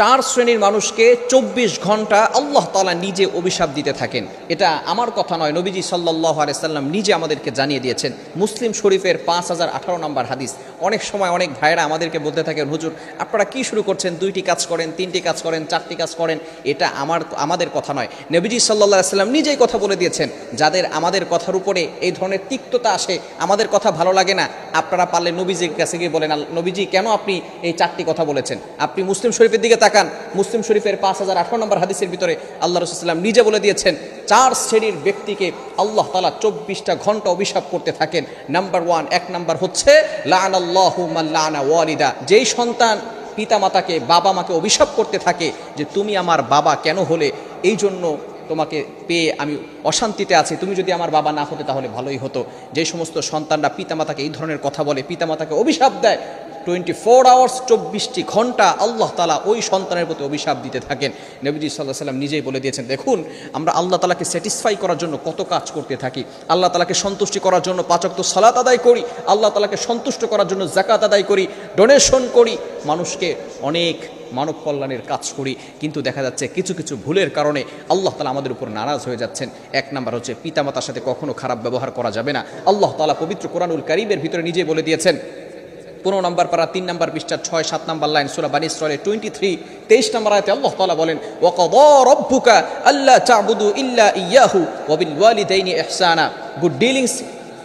চার শ্রেণির মানুষকে চব্বিশ ঘণ্টা আল্লাহ তালা নিজে অভিশাপ দিতে থাকেন। এটা আমার কথা নয়, নবীজি সাল্লাহ আলাইসাল্লাম নিজে আমাদেরকে জানিয়ে দিয়েছেন। মুসলিম শরীফের পাঁচ হাজার আঠারো নম্বর হাদিস। অনেক সময় অনেক ভাইয়েরা আমাদেরকে বলতে থাকেন, হুজুর, আপনারা কি শুরু করছেন? দুইটি কাজ করেন, তিনটি কাজ করেন, চারটি কাজ করেন? এটা আমার, আমাদের কথা নয়। নবীজি সাল্লাহ সাল্লাম নিজেই কথা বলে দিয়েছেন, যাদের আমাদের কথার উপরে এই ধরনের তিক্ততা আসে, আমাদের কথা ভালো লাগে না, আপনারা পারলে নবীজির কাছে গিয়ে বলেন নবীজি, কেন আপনি এই চারটি কথা বলেছেন? আপনি মুসলিম শরীফের দিকে তাকান। মুসলিম শরীফের পাঁচ হাজার আঠারো নম্বর হাদিসের ভিতরে আল্লাহ রসুলাম নিজে বলে দিয়েছেন, চার শ্রেণির ব্যক্তিকে আল্লাহ তালা চব্বিশটা ঘণ্টা অভিশাপ করতে থাকেন। নাম্বার ওয়ান, এক নাম্বার হচ্ছে লানা ওয়ালিদা। যেই সন্তান পিতা মাতাকে বাবা মাকে অভিশাপ করতে থাকে যে, তুমি আমার বাবা কেন হলে? এই জন্য তোমাকে পেয়ে আমি অশান্তিতে আছি। তুমি যদি আমার বাবা না হতে তাহলে ভালোই হতো। যে সমস্ত সন্তানরা পিতামাতাকে এই ধরনের কথা বলে, পিতামাতাকে অভিশাপ দেয় টোয়েন্টি ফোর আওয়ার্স চব্বিশটি ঘণ্টা আল্লাহ তালা ওই সন্তানের প্রতি অভিশাপ দিতে থাকেন। নবীজি সাল্লাহ সাল্লাম নিজেই বলে দিয়েছেন, দেখুন, আমরা আল্লাহ তালাকে স্যাটিসফাই করার জন্য কত কাজ করতে থাকি। আল্লাহ তালাকে সন্তুষ্টি করার জন্য পাচক সালাত আদায় করি। আল্লাহ তালাকে সন্তুষ্ট করার জন্য জাকাত আদায় করি ডোনেশন করি। মানুষকে অনেক মানব কল্যাণের কাজ করি। কিন্তু দেখা যাচ্ছে কিছু কিছু ভুলের কারণে আল্লাহ তালা আমাদের উপর নারাজ হয়ে যাচ্ছেন। এক নাম্বার হচ্ছে পিতামাতার সাথে কখনো খারাপ ব্যবহার করা যাবে না। আল্লাহ তালা পবিত্র কোরআনুল কারিমের ভিতরে নিজে বলে দিয়েছেন, পনেরো নম্বর পারা, তিন নম্বর পৃষ্ঠা, ছয়, সাত নম্বর লাইন, সুরা বানি ইসরায়েলের টোয়েন্টি থ্রি তেইশ নম্বর আয়তে আল্লাহ তালা বলেন রব্বুকা আল্লাহ চাবুদু ইল্লা ইয়াহু ওয়াবিল ওয়ালিদাইনি ইহসানা। গুড ডিলিংস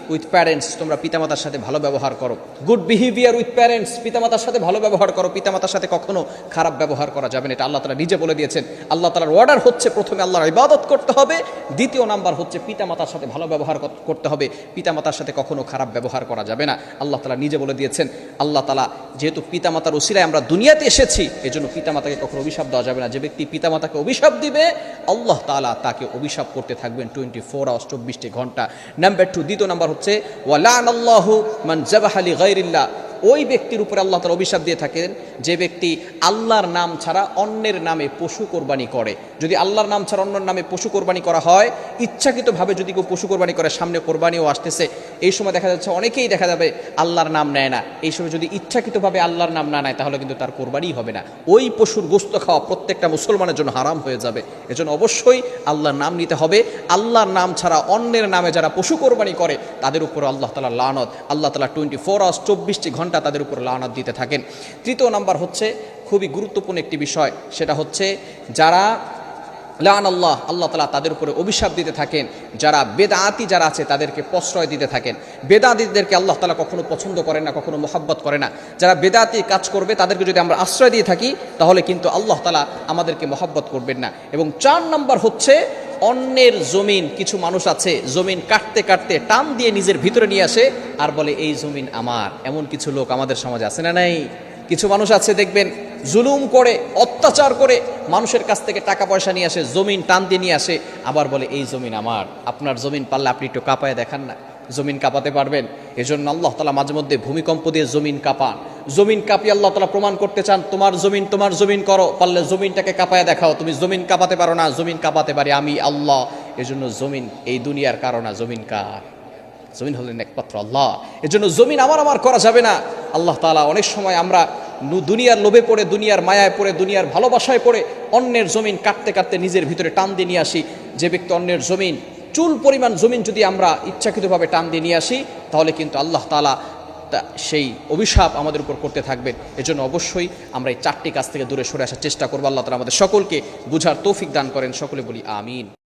উইথ প্যারেন্টস তোমরা পিতামাতার সাথে ভালো ব্যবহার করো। গুড বিহেভিয়ার উইথ প্যারেন্টস পিতামাতার সাথে ভালো ব্যবহার করো। পিতামাতার সাথে কখনো খারাপ ব্যবহার করা যাবে না, এটা আল্লাহ তালা নিজে বলে দিয়েছেন। আল্লাহ তালার অর্ডার হচ্ছে প্রথমে আল্লাহর ইবাদত করতে হবে, দ্বিতীয় নাম্বার হচ্ছে পিতামাতার সাথে ভালো ব্যবহার করতে হবে। পিতামাতার সাথে কখনো খারাপ ব্যবহার করা যাবে না, আল্লাহ তালা নিজে বলে দিয়েছেন। আল্লাহ তালা যেহেতু পিতামাতার উসিলায় আমরা দুনিয়াতে এসেছি, এজন্য পিতামাতাকে কখনো অভিশাপ দেওয়া যাবে না। যে ব্যক্তি পিতামাতাকে অভিশাপ দিবে, আল্লাহ তালা তাকে অভিশাপ করতে থাকবেন টোয়েন্টি ফোর আওয়ার্স চব্বিশটি ঘণ্টা। নাম্বার টু দ্বিতীয় নাম্বার হচ্ছে ওয়ালান আল্লাহ মান আলী গৈরিল্লা ওই ব্যক্তির উপরে আল্লাহ তালা অভিশাপ দিয়ে থাকেন যে ব্যক্তি আল্লাহর নাম ছাড়া অন্যের নামে পশু কোরবানি করে, যদি আল্লাহর নাম ছাড়া অন্যের নামে পশু কোরবানি করা হয়, ইচ্ছাকৃতভাবে যদি কেউ পশু কোরবানি করে, সামনে কোরবানিও আসতেছে। এই সময় দেখা যাচ্ছে অনেকেই দেখা যাবে আল্লাহর নাম নেয় না। এই সময় যদি ইচ্ছাকৃতভাবে আল্লাহর নাম না নেয়, তাহলে কিন্তু তার কোরবানিই হবে না। ওই পশুর গোস্ত খাওয়া প্রত্যেকটা মুসলমানের জন্য হারাম হয়ে যাবে। এজন্য অবশ্যই আল্লাহর নাম নিতে হবে। আল্লাহর নাম ছাড়া অন্যের নামে যারা পশু কোরবানি করে, তাদের উপর আল্লাহ তালা লানত। আল্লাহ তালা টোয়েন্টি ফোর আওয়ার্স চব্বিশটি ঘণ্টা তাদের উপর লানত দিতে থাকেন। তৃতীয় নাম্বার হচ্ছে খুবই গুরুত্বপূর্ণ একটি বিষয়, সেটা হচ্ছে যারা লান আল্লাহ আল্লাহ তালা তাদের উপরে অভিশাপ দিতে থাকেন, যারা বেদাতি যারা আছে তাদেরকে প্রশ্রয় দিতে থাকেন। বেদাতিদেরকে আল্লাহ তালা কখনো পছন্দ করেন না, কখনো মোহাব্বত করে না। যারা বেদাতি কাজ করবে, তাদেরকে যদি আমরা আশ্রয় দিয়ে থাকি, তাহলে কিন্তু আল্লাহ তালা আমাদেরকে মোহাব্বত করবেন না। এবং চার নম্বর হচ্ছে, অন্যের জমিন, কিছু মানুষ আছে, জমিন কাটতে কাটতে টান দিয়ে নিজের ভিতরে নিয়ে আসে, আর বলে, এই জমিন আমার। এমন কিছু লোক আমাদের সমাজে আছে না নাই? কিছু মানুষ আছে, দেখবেন, জুলুম করে, অত্যাচার করে মানুষের কাছ থেকে টাকা পয়সা নিয়ে আসে, জমিন টান দিয়ে নিয়ে আসে, আবার বলে, এই জমিন আমার, আপনার জমিন পারলে আপনি একটু কাঁপায় দেখান না। জমিন কাঁপাতে পারবেন। এজন্য আল্লাহ তালা মাঝে মধ্যে ভূমিকম্প দিয়ে জমিন কাঁপান। জমিন কাঁপিয়ে আল্লাহ তালা প্রমাণ করতে চান, তোমার জমিন তোমার জমিন করো, পারলে জমিনটাকে কাঁপায় দেখাও। তুমি জমিন কাঁপাতে পারো না, জমিন কাঁপাতে পারি আমি, আল্লাহ। এজন্য জমিন, এই দুনিয়ার কারণা জমিন কার? জমিন হলেন একমাত্র আল্লাহ। এজন্য জমিন আমার আমার করা যাবে না। আল্লাহ তালা অনেক সময় আমরা দুনিয়ার লোভে পড়ে, দুনিয়ার মায়ায় পড়ে, দুনিয়ার ভালোবাসায় পড়ে অন্যের জমিন কাটতে কাটতে নিজের ভিতরে টান দিয়ে নিয়ে আসি। যে ব্যক্তি অন্যের জমিন, চুল পরিমাণ জমিন যদি আমরা ইচ্ছাকৃতভাবে টান দিয়ে নিয়ে আসি, তাহলে কিন্তু আল্লাহ তালা সেই অভিশাপ আমাদের উপর করতে থাকবেন। এজন্য অবশ্যই আমরা এই চারটি কাজ থেকে দূরে সরে আসার চেষ্টা করব। আল্লাহ তালা আমাদের সকলকে বুঝার তৌফিক দান করেন। সকলে বলি আমিন।